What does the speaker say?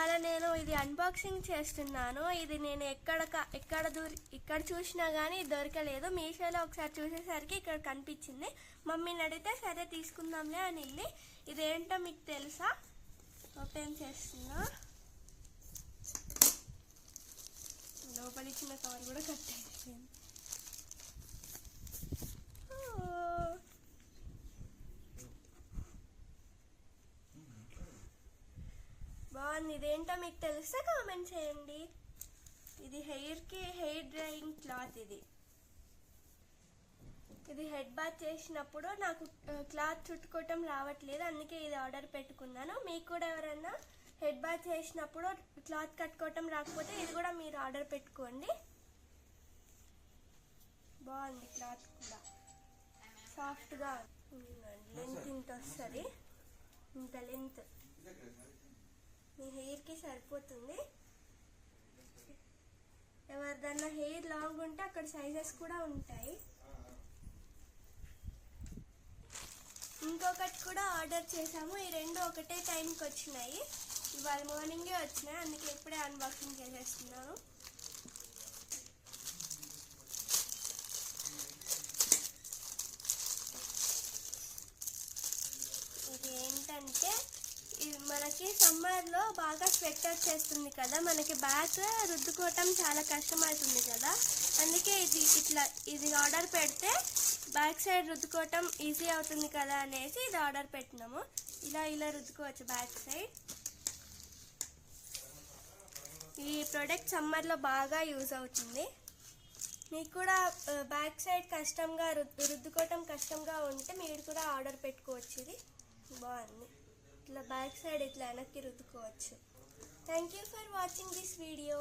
ఇవాళ నేను ఇది అన్బాక్సింగ్ చేస్తున్నాను. ఇది నేను ఎక్కడ ఎక్కడ దూరి ఇక్కడ చూసినా కానీ దొరకలేదు. మీషోలో ఒకసారి చూసేసరికి ఇక్కడ కనిపించింది. మమ్మీని అడిగితే సరే తీసుకుందాంలే అని వెళ్ళి ఇదేంటో మీకు తెలుసా? ఓపెన్ చేస్తున్నా. లోపలిచ్చిన కవర్ కూడా కట్ అయిపోయింది. బాగుంది ఇదేంటో మీకు తెలిస్తే కామెంట్ చేయండి. ఇది హెయిర్కి హెయిర్ డ్రైయింగ్ క్లాత్ ఇది. ఇది హెడ్ బాత్ చేసినప్పుడు నాకు క్లాత్ చుట్టుకోవటం రావట్లేదు. అందుకే ఇది ఆర్డర్ పెట్టుకున్నాను. మీకు కూడా ఎవరైనా హెడ్ బాత్ చేసినప్పుడు క్లాత్ కట్టుకోవటం రాకపోతే ఇది కూడా మీరు ఆర్డర్ పెట్టుకోండి. బాగుంది క్లాత్ కూడా. సాఫ్ట్గా లెంత్ ఇంత వస్తుంది. ఇంత లెంత్ మీ హెయిర్కి సరిపోతుంది. ఎవరిదన్నా హెయిర్ లాంగ్ ఉంటే అక్కడ సైజెస్ కూడా ఉంటాయి. ఇంకొకటి కూడా ఆర్డర్ చేసాము ఈ రెండు ఒకటే టైంకి వచ్చినాయి. ఇవాళ మార్నింగే వచ్చినాయి. అందుకే ఇప్పుడే అన్బాక్సింగ్ చేసేస్తున్నాను. ఇది ఏంటంటే మనకి సమ్మర్లో బాగా స్వెట్ వచ్చేస్తుంది కదా మనకి బ్యాక్ రుద్దుకోవటం చాలా కష్టమవుతుంది కదా. అందుకే ఇది ఇట్లా ఇది ఆర్డర్ పెడితే బ్యాక్ సైడ్ రుద్దుకోవటం ఈజీ అవుతుంది కదా అనేసి ఇది ఆర్డర్ పెట్టినాము. ఇలా ఇలా రుద్దుకోవచ్చు బ్యాక్ సైడ్ ఈ ప్రోడక్ట్ సమ్మర్లో బాగా యూజ్ అవుతుంది. మీకు కూడా బ్యాక్ సైడ్ కష్టంగా రుద్దు రుద్దుకోవటం కష్టంగా ఉంటే మీరు కూడా ఆర్డర్ పెట్టుకోవచ్చు ఇది. బాగుంది. ఇట్లా బ్యాక్ సైడ్ ఇట్లా వెనక్కి రుద్దుకోవచ్చు thank you for watching this video